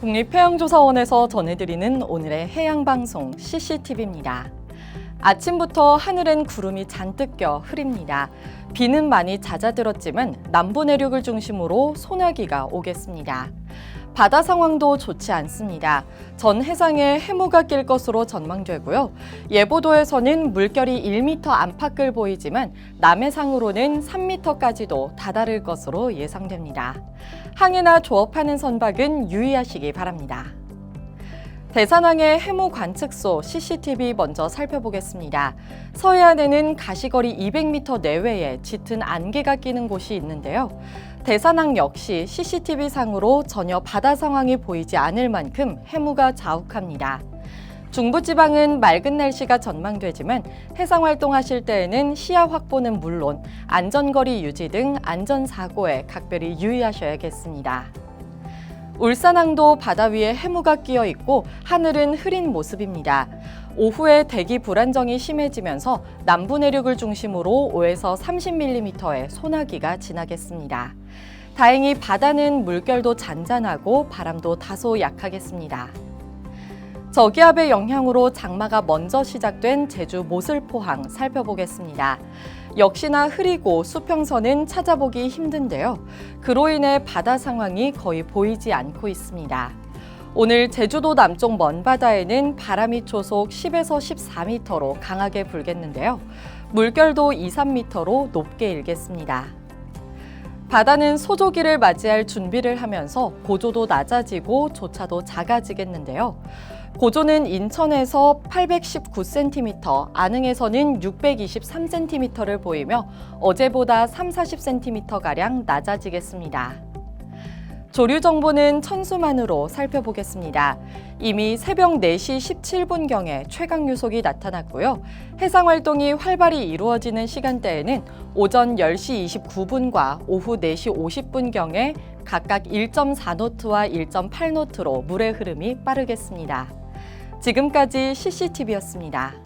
국립해양조사원에서 전해드리는 오늘의 해양방송 CCTV입니다. 아침부터 하늘엔 구름이 잔뜩 껴 흐립니다. 비는 많이 잦아들었지만 남부 내륙을 중심으로 소나기가 오겠습니다. 바다 상황도 좋지 않습니다. 전 해상에 해무가 낄 것으로 전망되고요. 예보도에서는 물결이 1m 안팎을 보이지만 남해상으로는 3m까지도 다다를 것으로 예상됩니다. 항해나 조업하는 선박은 유의하시기 바랍니다. 대산항의 해무 관측소 CCTV 먼저 살펴보겠습니다. 서해안에는 가시거리 200m 내외에 짙은 안개가 끼는 곳이 있는데요. 대산항 역시 CCTV 상으로 전혀 바다 상황이 보이지 않을 만큼 해무가 자욱합니다. 중부지방은 맑은 날씨가 전망되지만 해상 활동하실 때에는 시야 확보는 물론 안전거리 유지 등 안전사고에 각별히 유의하셔야겠습니다. 울산항도 바다 위에 해무가 끼어 있고 하늘은 흐린 모습입니다. 오후에 대기 불안정이 심해지면서 남부 내륙을 중심으로 5에서 30mm의 소나기가 지나겠습니다. 다행히 바다는 물결도 잔잔하고 바람도 다소 약하겠습니다. 저기압의 영향으로 장마가 먼저 시작된 제주 모슬포항 살펴보겠습니다. 역시나 흐리고 수평선은 찾아보기 힘든데요. 그로 인해 바다 상황이 거의 보이지 않고 있습니다. 오늘 제주도 남쪽 먼바다에는 바람이 초속 10에서 14m로 강하게 불겠는데요. 물결도 2, 3m로 높게 일겠습니다. 바다는 소조기를 맞이할 준비를 하면서 고조도 낮아지고 조차도 작아지겠는데요. 고조는 인천에서 819cm, 안흥에서는 623cm를 보이며 어제보다 3, 40cm가량 낮아지겠습니다. 조류 정보는 천수만으로 살펴보겠습니다. 이미 새벽 4시 17분경에 최강 유속이 나타났고요. 해상 활동이 활발히 이루어지는 시간대에는 오전 10시 29분과 오후 4시 50분경에 각각 1.4노트와 1.8노트로 물의 흐름이 빠르겠습니다. 지금까지 CCTV였습니다.